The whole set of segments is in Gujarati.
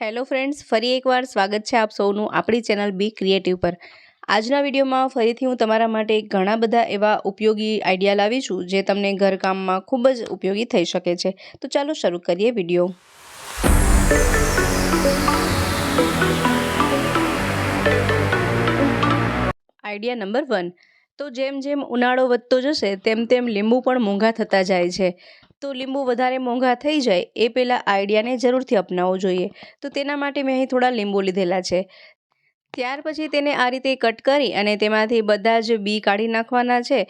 હેલો ફ્રેન્ડ્સ, ફરી એકવાર સ્વાગત છે આપ સૌનું આપણી ચેનલ બી ક્રિએટિવ પર. આજના વિડીયોમાં ફરીથી હું તમારા માટે ઘણા બધા એવા ઉપયોગી આઈડિયા લાવી છું જે તમને ઘરકામમાં ખૂબ જ ઉપયોગી થઈ શકે છે. તો ચાલો શરૂ કરીએ વીડિયો. Idea number one. તો જેમ જેમ ઉનાળો વધતો જશે, તેમ તેમ લીંબુ પણ મોંઘા થતા જાય છે. તો લીંબુ વધારે મોંઘા થઈ જાય, એ પહેલાં આઈડિયાને જરૂરથી અપનાવવો જોઈએ. તો તેના માટે મેં અહીં થોડા લીંબુ લીધેલા છે. ત્યાર પછી તેને આ રીતે કટ કરી અને તેમાંથી બધા જ બી કાઢી નાખવાના છે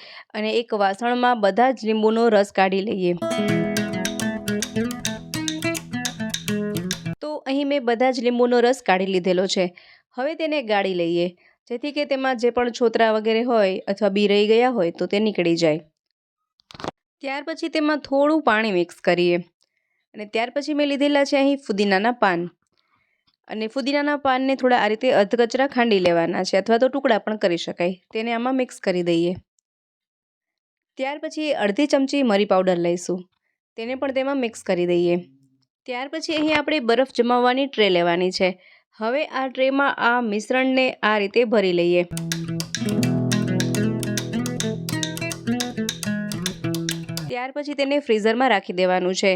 અને એક વાસણમાં બધા જ લીંબુનો રસ કાઢી લઈએ. તો અહીં મેં બધા જ લીંબુનો રસ કાઢી લીધેલો છે. હવે તેને ગાળી લઈએ, જેથી કે તેમાં જે પણ છોતરા વગેરે હોય અથવા બી રહી ગયા હોય તો તે નીકળી જાય. ત્યાર પછી તેમાં થોડું પાણી મિક્સ કરીએ. અને ત્યાર પછી મેં લીધેલા છે અહીં ફુદીનાના પાન. અને ફુદીનાના પાનને થોડા આ રીતે અધકચરા ખાંડી લેવાના છે અથવા તો ટુકડા પણ કરી શકાય. તેને આમાં મિક્સ કરી દઈએ. ત્યાર પછી અડધી ચમચી મરી પાવડર લઈશું. તેને પણ તેમાં મિક્સ કરી દઈએ. ત્યાર પછી અહીં આપણે બરફ જમાવવાની ટ્રે લેવાની છે. હવે આ ટ્રેમાં આ મિશ્રણને આ રીતે ભરી લઈએ. ત્યાર પછી તેને ફ્રીઝરમાં રાખી દેવાનું છે,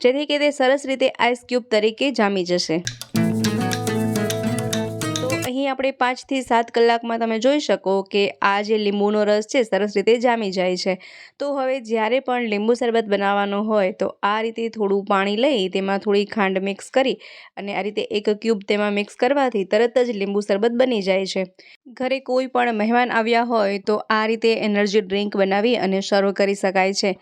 જેથી કે તે સરસ રીતે આઈસ ક્યુબ તરીકે જામી જશે. અહીં આપણે પાંચથી સાત કલાકમાં તમે જોઈ શકો કે આ જે લીંબુનો રસ છે, સરસ રીતે જામી જાય છે. તો હવે જ્યારે પણ લીંબુ શરબત બનાવવાનો હોય, તો આ રીતે થોડું પાણી લઈ તેમાં થોડી ખાંડ મિક્સ કરી અને આ રીતે એક ક્યુબ તેમાં મિક્સ કરવાથી તરત જ લીંબુ શરબત બની જાય છે. ઘરે કોઈ પણ મહેમાન આવ્યા હોય, તો આ રીતે એનર્જી ડ્રિંક બનાવી અને સર્વ કરી શકાય છે.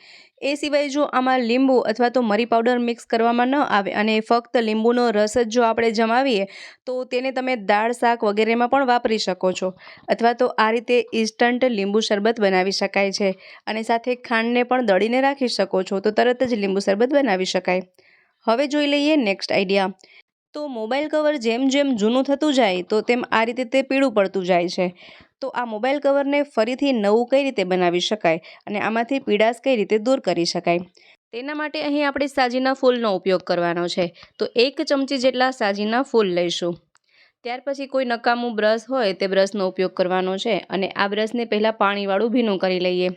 એ સિવાય જો આમાં લીંબુ અથવા તો મરી પાવડર મિક્સ કરવામાં ન આવે અને ફક્ત લીંબુનો રસ જ જો આપણે જમાવીએ, તો તેને તમે દાળ, શાક વગેરેમાં પણ વાપરી શકો છો. અથવા તો આ રીતે ઇન્સ્ટન્ટ લીંબુ શરબત બનાવી શકાય છે. અને સાથે ખાંડને પણ દળીને રાખી શકો છો, તો તરત જ લીંબુ શરબત બનાવી શકાય. હવે જોઈ લઈએ નેક્સ્ટ આઈડિયા તો મોબાઈલ કવર જેમ જેમ જૂનું થતું જાય, તો તેમ આ રીતે તે પીળું પડતું જાય છે. તો આ મોબાઈલ કવરને ફરીથી નવું કઈ રીતે બનાવી શકાય અને આમાંથી પીડાશ કઈ રીતે દૂર કરી શકાય? તેના માટે અહીં આપણે સાજીના ફૂલનો ઉપયોગ કરવાનો છે. તો એક ચમચી જેટલા સાજીના ફૂલ લઈશું. ત્યાર પછી કોઈ નકામું બ્રશ હોય તે બ્રશનો ઉપયોગ કરવાનો છે અને આ બ્રશને પહેલાં પાણીવાળું ભીનું કરી લઈએ.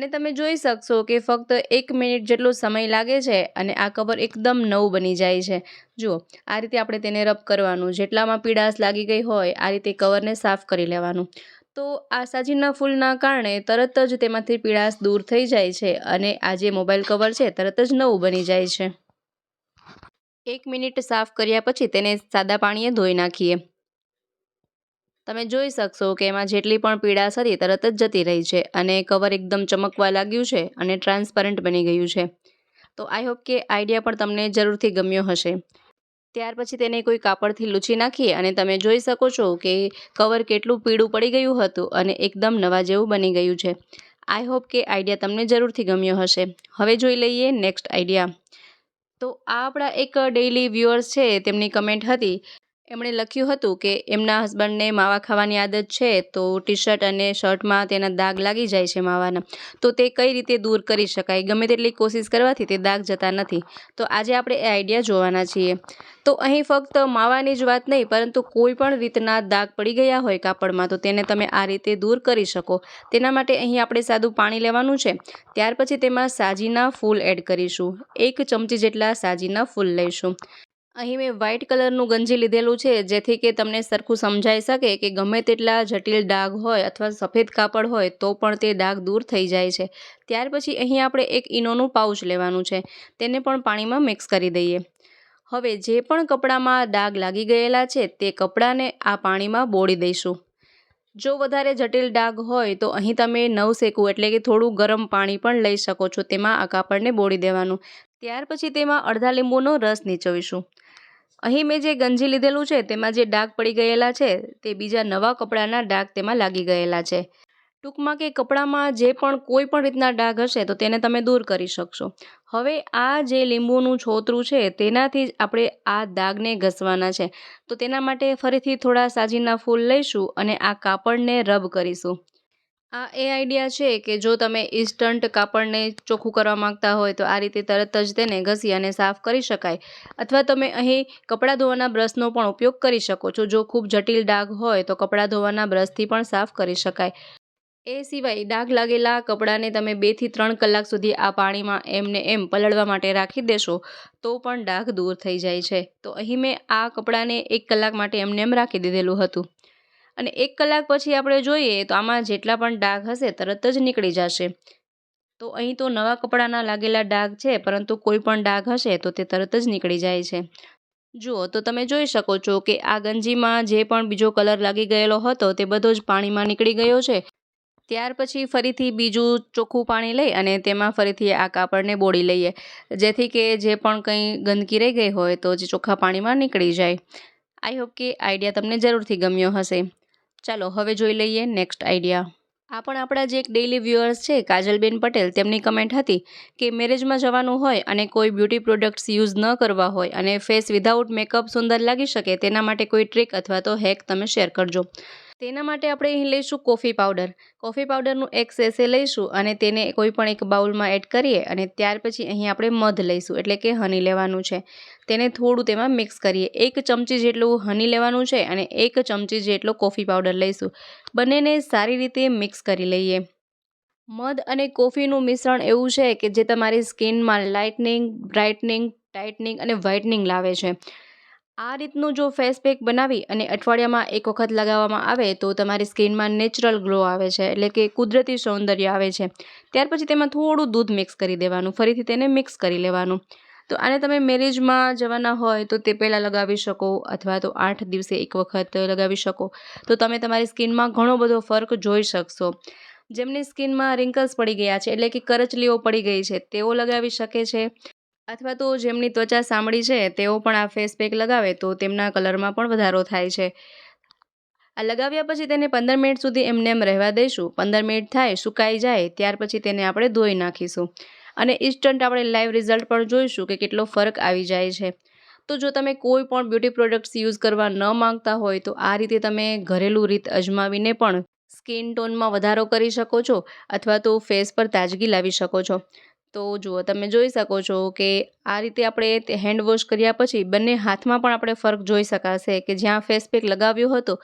અને તમે જોઈ શકશો કે ફક્ત એક મિનિટ જેટલો સમય લાગે છે અને આ કવર એકદમ નવું બની જાય છે. જુઓ, આ રીતે આપણે તેને રબ કરવાનું, જેટલામાં પીડાશ લાગી ગઈ હોય, આ રીતે કવરને સાફ કરી લેવાનું. તો આ સાજીના ફૂલના કારણે તરત જ તેમાંથી પીડાશ દૂર થઈ જાય છે અને આ જે મોબાઈલ કવર છે તરત જ નવું બની જાય છે. એક મિનિટ સાફ કર્યા પછી તેને સાદા પાણીએ ધોઈ નાખીએ. તમે જોઈ શકશો કે એમાં જેટલી પણ પીડા હતી તરત જ જતી રહી છે અને કવર એકદમ ચમકવા લાગ્યું છે અને ટ્રાન્સપરન્ટ બની ગયું છે. તો આઈ હોપ કે આઈડિયા પણ તમને જરૂરથી ગમ્યો હશે. ત્યાર પછી તેને કોઈ કાપડથી લૂછી નાખી અને તમે જોઈ શકો છો કે કવર કેટલું પીળું પડી ગયું હતું અને એકદમ નવા જેવું બની ગયું છે. આઈ હોપ કે આઈડિયા તમને જરૂરથી ગમ્યો હશે. હવે જોઈ લઈએ નેક્સ્ટ આઈડિયા. તો આ આપણા એક ડેઇલી વ્યુઅર્સ છે તેમની કમેન્ટ હતી એમણે લખ્યું હતું કે એમના હસબન્ડને માવા ખાવાની આદત છે તો ટી શર્ટ અને શર્ટમાં તેના દાગ લાગી જાય છે માવાના. તો તે કઈ રીતે દૂર કરી શકાય? ગમે તેટલી કોશિશ કરવાથી તે દાગ જતા નથી. તો આજે આપણે એ આઈડિયા જોવાના છીએ. તો અહીં ફક્ત માવાની જ વાત નહીં, પરંતુ કોઈ પણ રીતના દાગ પડી ગયા હોય કાપડમાં, તો તેને તમે આ રીતે દૂર કરી શકો. તેના માટે અહીં આપણે સાદું પાણી લેવાનું છે. ત્યાર પછી તેમાં સાજીના ફૂલ એડ કરીશું. એક ચમચી જેટલા સાજીના ફૂલ લઈશું. અહીં મેં વ્હાઇટ કલરનું ગંજી લીધેલું છે, જેથી કે તમને સરખું સમજાઈ શકે કે ગમે તેટલા જટિલ ડાઘ હોય અથવા સફેદ કાપડ હોય તો પણ તે ડાઘ દૂર થઈ જાય છે. ત્યાર પછી અહીં આપણે એક ઈનોનું પાઉચ લેવાનું છે, તેને પણ પાણીમાં મિક્સ કરી દઈએ. હવે જે પણ કપડામાં ડાઘ લાગી ગયેલા છે, તે કપડાને આ પાણીમાં બોળી દઈશું. જો વધારે જટિલ ડાઘ હોય તો અહીં તમે નવ શેકવું એટલે કે થોડું ગરમ પાણી પણ લઈ શકો છો, તેમાં આ કાપડને બોળી દેવાનું. ત્યાર પછી તેમાં અડધા લીંબુનો રસ નીચવીશું. અહીં મેં જે ગંજી લીધેલું છે, તેમાં જે ડાઘ પડી ગયેલા છે, તે બીજા નવા કપડાના ડાઘ તેમાં લાગી ગયેલા છે. ટૂંકમાં કે કપડામાં જે પણ કોઈ પણ રીતના ડાઘ હશે, તો તેને તમે દૂર કરી શકશો. હવે આ જે લીંબુનું છોતરું છે, તેનાથી જ આપણે આ દાગને ઘસવાના છે. તો તેના માટે ફરીથી થોડા સાજીના ફૂલ લઈશું અને આ કાપડને રબ કરીશું. આ એ આઈડિયા છે કે જો તમે ઇન્સ્ટન્ટ કાપડને ચોખ્ખું કરવા માંગતા હોય તો આ રીતે તરત જ તેને ઘસી અને સાફ કરી શકાય. અથવા તમે અહીં કપડાં ધોવાના બ્રશનો પણ ઉપયોગ કરી શકો છો. જો ખૂબ જટિલ ડાઘ હોય તો કપડાં ધોવાના બ્રશથી પણ સાફ કરી શકાય. એ સિવાય ડાઘ લાગેલા કપડાને તમે બેથી ત્રણ કલાક સુધી આ પાણીમાં એમને એમ પલળવા માટે રાખી દેશો, તો પણ ડાઘ દૂર થઈ જાય છે. તો અહીં મેં આ કપડાને એક કલાક માટે એમને એમ રાખી દીધેલું હતું. અને એક કલાક પછી આપણે જોઈએ તો આમાં જેટલા પણ ડાઘ હશે તરત જ નીકળી જશે. તો અહીં તો નવા કપડાના લાગેલા ડાઘ છે, પરંતુ કોઈ પણ ડાઘ હશે તો તે તરત જ નીકળી જાય છે. જુઓ, તો તમે જોઈ શકો છો કે આ ગંજીમાં જે પણ બીજો કલર લાગી ગયેલો હતો તે બધો જ પાણીમાં નીકળી ગયો છે. ત્યાર પછી ફરીથી બીજું ચોખ્ખું પાણી લઈ અને તેમાં ફરીથી આ કાપડને બોળી લઈએ. જેથી કે જે પણ કંઈ ગંદકી રહી ગઈ હોય તો જે ચોખ્ખા પાણીમાં નીકળી જાય. આઈ હોપ કે આઈડિયા તમને જરૂરથી ગમ્યો હશે. ચાલો, હવે જોઈ લઈએ નેક્સ્ટ આઈડિયા આ પણ આપણા જે એક ડેઇલી વ્યુઅર્સ છે, કાજલબેન પટેલ, તેમની કમેન્ટ હતી કે મેરેજમાં જવાનું હોય અને કોઈ બ્યુટી પ્રોડક્ટ્સ યુઝ ન કરવા હોય અને ફેસ વિધાઉટ મેકઅપ સુંદર લાગી શકે, તેના માટે કોઈ ટ્રીક અથવા તો હેક તમે શેર કરજો. તેના માટે આપણે અહીં લઈશું કોફી પાવડર. કોફી પાવડરનું એક સેસે લઈશું અને તેને કોઈ પણ એક બાઉલમાં એડ કરીએ અને ત્યાર પછી અહીં આપણે મધ લઈશું, એટલે કે હની લેવાનું છે. તેને થોડું તેમાં મિક્સ કરીએ. એક ચમચી જેટલું હની લેવાનું છે અને એક ચમચી જેટલો કોફી પાવડર લઈશું. બંનેને સારી રીતે મિક્સ કરી લઈએ. મધ અને કોફીનું મિશ્રણ એવું છે કે જે તમારી સ્કિનમાં લાઇટનિંગ, બ્રાઇટનિંગ, ટાઇટનિંગ અને વ્હાઇટનિંગ લાવે છે. આ રીતનું જો ફેસ પેક બનાવી અને અઠવાડિયામાં એક વખત લગાવવામાં આવે તો તમારી સ્કિનમાં નેચરલ ગ્લો આવે છે, એટલે કે કુદરતી સૌંદર્ય આવે છે. ત્યાર પછી તેમાં થોડું દૂધ મિક્સ કરી દેવાનું, ફરીથી તેને મિક્સ કરી લેવાનું. તો આને તમે મેરેજમાં જવાના હોય તો તે પહેલાં લગાવી શકો અથવા તો આઠ દિવસે એક વખત લગાવી શકો. તો તમે તમારી સ્કિનમાં ઘણો બધો ફર્ક જોઈ શકશો. જેમની સ્કિનમાં રિંકલ્સ પડી ગયા છે, એટલે કે કરચલીઓ પડી ગઈ છે, તેઓ લગાવી શકે છે. અથવા તો જેમની ત્વચા સાંભળી છે, તેઓ પણ આ ફેસ પેક લગાવે તો તેમના કલરમાં પણ વધારો થાય છે. આ લગાવ્યા પછી તેને પંદર મિનિટ સુધી એમને એમ રહેવા દઈશું. પંદર મિનિટ થાય, સુકાઈ જાય, ત્યાર પછી તેને આપણે ધોઈ નાખીશું. અને ઇન્સ્ટન્ટ આપણે લાઈવ રિઝલ્ટ પણ જોઈશું કે કેટલો ફરક આવી જાય છે. તો જો તમે કોઈ પણ બ્યુટી પ્રોડક્ટ્સ યુઝ કરવા ન માંગતા હોય, તો આ રીતે તમે ઘરેલું રીત અજમાવીને પણ સ્કિન ટોનમાં વધારો કરી શકો છો, અથવા તો ફેસ પર તાજગી લાવી શકો છો. તો જુઓ, તમે જોઈ શકો છો કે આ રીતે આપણે હેન્ડ વોશ કર્યા પછી બંને હાથમાં પણ આપણે ફરક જોઈ શકાશે કે જ્યાં ફેસ પેક લગાવ્યો હતો,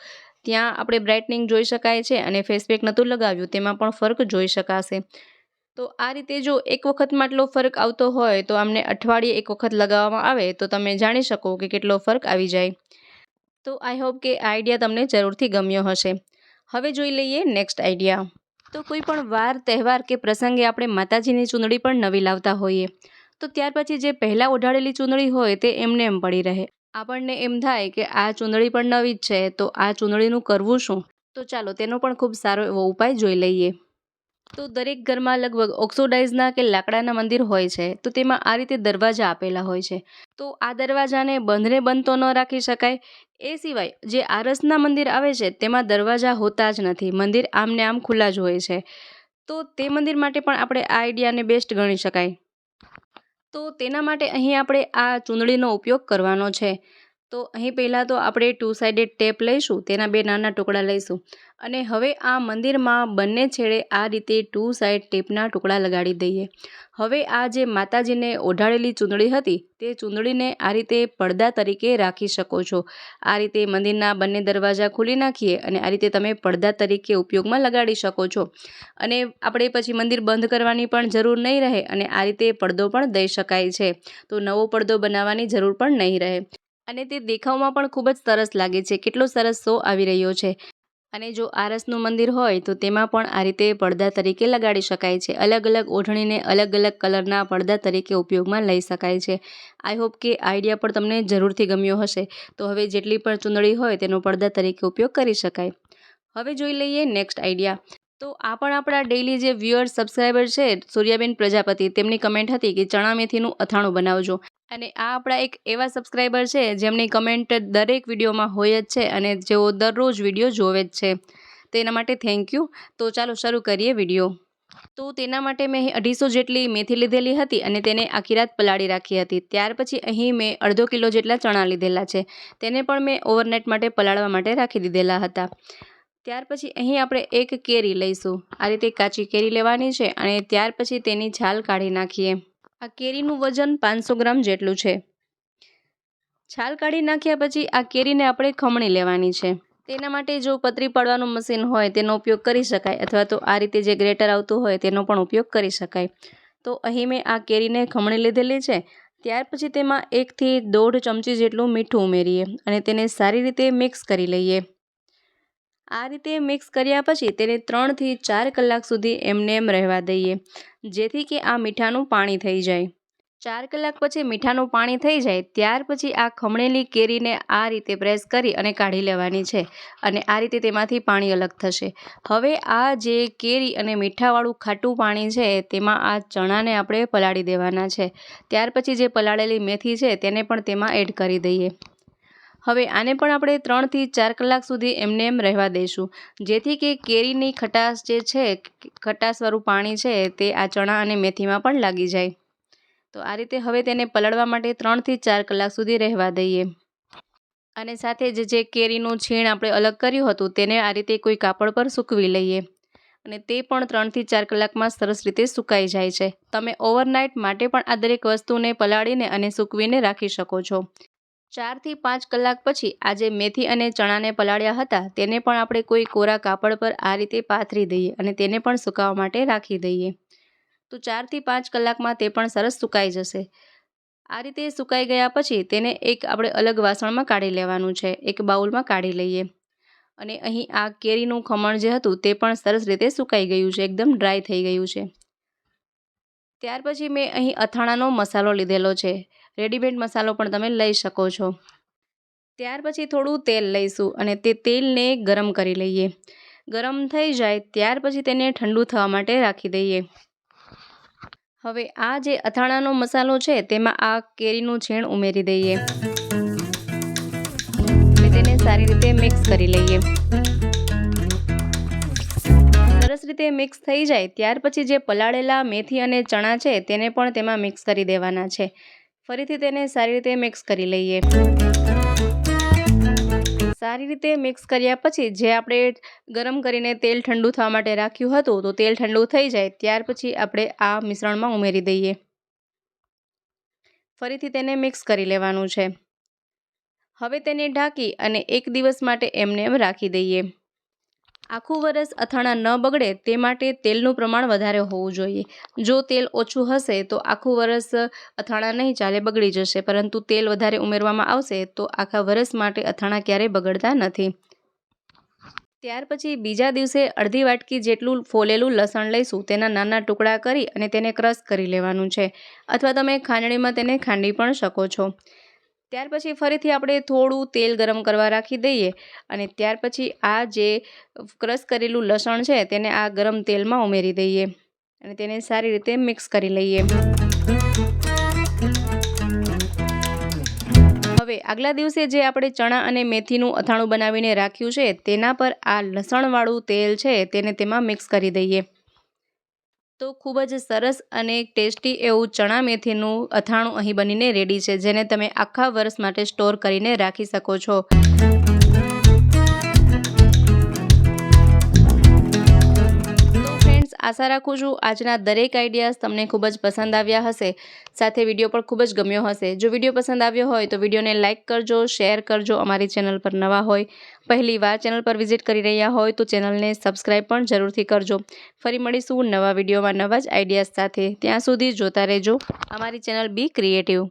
ત્યાં આપણે બ્રાઇટનિંગ જોઈ શકાય છે અને ફેસ પેક નહોતું લગાવ્યું, તેમાં પણ ફરક જોઈ શકાશે. તો આ રીતે જો એક વખતમાં આટલો ફરક આવતો હોય, તો આમને અઠવાડિયે એક વખત લગાવવામાં આવે, તો તમે જાણી શકો કે કેટલો ફરક આવી જાય. તો આઈ હોપ કે આઈડિયા તમને જરૂરથી ગમ્યો હશે. હવે જોઈ લઈએ નેક્સ્ટ આઈડિયા તો કોઈ પણ વાર, તહેવાર કે પ્રસંગે આપણે માતાજીની ચૂંદડી પણ નવી લાવતા હોઈએ. તો ત્યાર પછી જે પહેલાં ઓઢાડેલી ચૂંદડી હોય તે એમને એમ પડી રહે. આપણને એમ થાય કે આ ચૂંદડી પણ નવી જ છે, તો આ ચૂંદડીનું કરવું શું? તો ચાલો તેનો પણ ખૂબ સારો એવો ઉપાય જોઈ લઈએ. તો દરેક ઘરમાં લગભગ ઓક્સોડાઇઝના કે લાકડાના મંદિર હોય છે, તો તેમાં આ રીતે દરવાજા આપેલા હોય છે. તો આ દરવાજાને બંધને બંધ તો ન રાખી શકાય. એ સિવાય જે આરસના મંદિર આવે છે, તેમાં દરવાજા હોતા જ નથી. મંદિર આમને આમ ખુલ્લા જ હોય છે. તો તે મંદિર માટે પણ આપણે આ આઈડિયાને બેસ્ટ ગણી શકાય. તો તેના માટે અહીં આપણે આ ચૂંદડીનો ઉપયોગ કરવાનો છે. તો અહીં પહેલાં તો આપણે ટુ સાઇડેડ ટેપ લઈશું, તેના બે નાના ટુકડા લઈશું. અને હવે આ મંદિરમાં બંને છેડે આ રીતે ટુ સાઇડ ટેપના ટુકડા લગાડી દઈએ. હવે આ જે માતાજીને ઓઢાડેલી ચૂંદડી હતી, તે ચૂંદડીને આ રીતે પડદા તરીકે રાખી શકો છો. આ રીતે મંદિરના બંને દરવાજા ખોલી નાખીએ અને આ રીતે તમે પડદા તરીકે ઉપયોગમાં લગાડી શકો છો. અને આપણે પછી મંદિર બંધ કરવાની પણ જરૂર નહીં રહે અને આ રીતે પડદો પણ દઈ શકાય છે. તો નવો પડદો બનાવવાની જરૂર પણ નહીં રહે. અને તે દેખાવમાં પણ ખૂબ જ સરસ લાગે છે. કેટલો સરસ શો આવી રહ્યો છે. અને જો આરસનું મંદિર હોય તો તેમાં પણ આ રીતે પડદા તરીકે લગાડી શકાય છે. અલગ અલગ ઓઢણીને અલગ અલગ કલરના પડદા તરીકે ઉપયોગમાં લઈ શકાય છે. આઈ હોપ કે આઈડિયા પણ તમને જરૂરથી ગમ્યો હશે. તો હવે જેટલી પણ ચૂંદડી હોય તેનો પડદા તરીકે ઉપયોગ કરી શકાય. હવે જોઈ લઈએ નેક્સ્ટ આઈડિયા તો આ પણ આપણા ડેઈલી જે વ્યુઅર સબસ્ક્રાઈબર છે, સૂર્યાબેન પ્રજાપતિ, તેમની કમેન્ટ હતી કે ચણા મેથીનું અથાણું બનાવજો. અને આ આપણા એક એવા સબસ્ક્રાઈબર છે, જેમની કમેન્ટ દરેક વિડીયોમાં હોય જ છે અને જેઓ દરરોજ વીડિયો જોવે જ છે. તેના માટે થેન્ક યુ તો ચાલો શરૂ કરીએ વીડિયો. તો તેના માટે મેં અઢીસો જેટલી મેથી લીધેલી હતી અને તેને આખી રાત પલાળી રાખી હતી. ત્યાર પછી અહીં મેં અડધો કિલો જેટલા ચણા લીધેલા છે. તેને પણ મેં ઓવરનાઇટ માટે પલાળવા માટે રાખી દીધેલા હતા. ત્યાર પછી અહીં આપણે એક કેરી લઈશું. આ રીતે કાચી કેરી લેવાની છે અને ત્યાર પછી તેની છાલ કાઢી નાખીએ. આ કેરીનું વજન પાંચસો ગ્રામ જેટલું છે. છાલ કાઢી નાખ્યા પછી આ કેરીને આપણે ખમણી લેવાની છે. તેના માટે જો પતરી પાડવાનું મશીન હોય તેનો ઉપયોગ કરી શકાય અથવા તો આ રીતે જે ગ્રેટર આવતું હોય તેનો પણ ઉપયોગ કરી શકાય. તો અહીં મેં આ કેરીને ખમણી લીધેલી છે. ત્યાર પછી તેમાં એકથી દોઢ ચમચી જેટલું મીઠું ઉમેરીએ અને તેને સારી રીતે મિક્સ કરી લઈએ. આ રીતે મિક્સ કર્યા પછી તેને ત્રણથી ચાર કલાક સુધી એમને એમ રહેવા દઈએ, જેથી કે આ મીઠાનું પાણી થઈ જાય. ચાર કલાક પછી મીઠાનું પાણી થઈ જાય, ત્યાર પછી આ ખમણેલી કેરીને આ રીતે પ્રેસ કરી અને કાઢી લેવાની છે અને આ રીતે તેમાંથી પાણી અલગ થશે. હવે આ જે કેરી અને મીઠાવાળું ખાટું પાણી છે, તેમાં આ ચણાને આપણે પલાળી દેવાના છે. ત્યાર પછી જે પલાળેલી મેથી છે, તેને પણ તેમાં એડ કરી દઈએ. હવે આને પણ આપણે ત્રણથી ચાર કલાક સુધી એમને એમ રહેવા દઈશું જેથી કે કેરીની ખટાશ જે છે, ખટાશવાળું પાણી છે, તે આ ચણા અને મેથીમાં પણ લાગી જાય. તો આ રીતે હવે તેને પલળવા માટે ત્રણથી ચાર કલાક સુધી રહેવા દઈએ. અને સાથે જ જે કેરીનું છીણ આપણે અલગ કર્યું હતું, તેને આ રીતે કોઈ કાપડ પર સૂકવી લઈએ. અને તે પણ ત્રણથી ચાર કલાકમાં સરસ રીતે સુકાઈ જાય છે. તમે ઓવરનાઇટ માટે પણ આ દરેક વસ્તુને પલાળીને અને સૂકવીને રાખી શકો છો. ચારથી પાંચ કલાક પછી આજે મેથી અને ચણાને પલાળ્યા હતા. તેને પણ આપણે કોઈ કોરા કાપડ પર આ રીતે પાથરી દઈએ અને તેને પણ સુકાવવા માટે રાખી દઈએ. તો ચારથી પાંચ કલાકમાં તે પણ સરસ સુકાઈ જશે. આ રીતે સુકાઈ ગયા પછી તેને એક આપણે અલગ વાસણમાં કાઢી લેવાનું છે. એક બાઉલમાં કાઢી લઈએ. અને અહીં આ કેરીનું ખમણ જે હતું તે પણ સરસ રીતે સુકાઈ ગયું છે. એકદમ ડ્રાય થઈ ગયું છે. ત્યાર પછી મેં અહીં અથાણાનો મસાલો લીધેલો છે. રેડીમેડ મસાલો પણ તમે લઈ શકો છો. ત્યાર પછી થોડું તેલ લઈશું અને તે તેલને ગરમ કરી લઈએ. ગરમ થઈ જાય ત્યાર પછી તેને ઠંડુ થવા માટે રાખી દઈએ. હવે આ જે અથાણાનો મસાલો છે તેમાં આ કેરીનું છીણ ઉમેરી દઈએ. અને તેને સારી રીતે મિક્સ કરી લઈએ. સરસ રીતે મિક્સ થઈ જાય ત્યાર પછી જે પલાળેલા મેથી અને ચણા છે તેને પણ તેમાં મિક્સ કરી દેવાના છે. ફરીથી તેને સારી રીતે મિક્સ કરી લઈએ. સારી રીતે મિક્સ કર્યા પછી જે આપણે ગરમ કરીને તેલ ઠંડુ થવા માટે રાખ્યું હતું, તો તેલ ઠંડુ થઈ જાય, ત્યાર પછી આપણે આ મિશ્રણમાં ઉમેરી દઈએ. ફરીથી તેને મિક્સ કરી લેવાનું છે. હવે તેને ઢાંકી અને એક દિવસ માટે એમને એમ રાખી દઈએ. આખું વરસ અથાણાં ન બગડે તે માટે તેલનું પ્રમાણ વધારે હોવું જોઈએ. જો તેલ ઓછું હશે તો આખું વરસ અથાણાં નહીં ચાલે, બગડી જશે. પરંતુ તેલ વધારે ઉમેરવામાં આવશે તો આખા વરસ માટે અથાણાં ક્યારેય બગડતા નથી. ત્યાર પછી બીજા દિવસે અડધી વાટકી જેટલું ફોલેલું લસણ લઈશું, તેના નાના ટુકડા કરી અને તેને ક્રશ કરી લેવાનું છે. અથવા તમે ખાંડણીમાં તેને ખાંડી પણ શકો છો. ત્યાર પછી ફરીથી આપણે થોડું તેલ ગરમ કરવા રાખી દઈએ અને ત્યાર પછી આ જે ક્રશ કરેલું લસણ છે તેને આ ગરમ તેલમાં ઉમેરી દઈએ અને તેને સારી રીતે મિક્સ કરી લઈએ. હવે આગલા દિવસે જે આપણે ચણા અને મેથીનું અથાણું બનાવીને રાખ્યું છે તેના પર આ લસણવાળું તેલ છે તેને તેમાં મિક્સ કરી દઈએ. તો ખૂબ જ સરસ અને ટેસ્ટી એવું ચણા મેથીનું અથાણું અહીં બનીને રેડી છે, જેને તમે આખા વર્ષ માટે સ્ટોર કરીને રાખી શકો છો. આશા રાખું છું આજના દરેક આઈડિયાઝ તમને ખૂબ જ પસંદ આવ્યા હશે. સાથે વીડિયો પણ ખૂબ જ ગમ્યો હશે. જો વીડિયો પસંદ આવ્યો હોય તો વિડીયોને લાઇક કરજો, શેર કરજો, અમારી ચેનલ પર નવા હોય, પહેલી વાર ચેનલ પર વિઝિટ કરી રહ્યા હોય તો ચેનલને સબસ્ક્રાઈબ પણ જરૂરથી કરજો. ફરી મળીશું નવા વિડીયોમાં નવા જ આઈડિયાઝ સાથે. ત્યાં સુધી જોતા રહેજો. અમારી ચેનલ બી ક્રિએટિવ.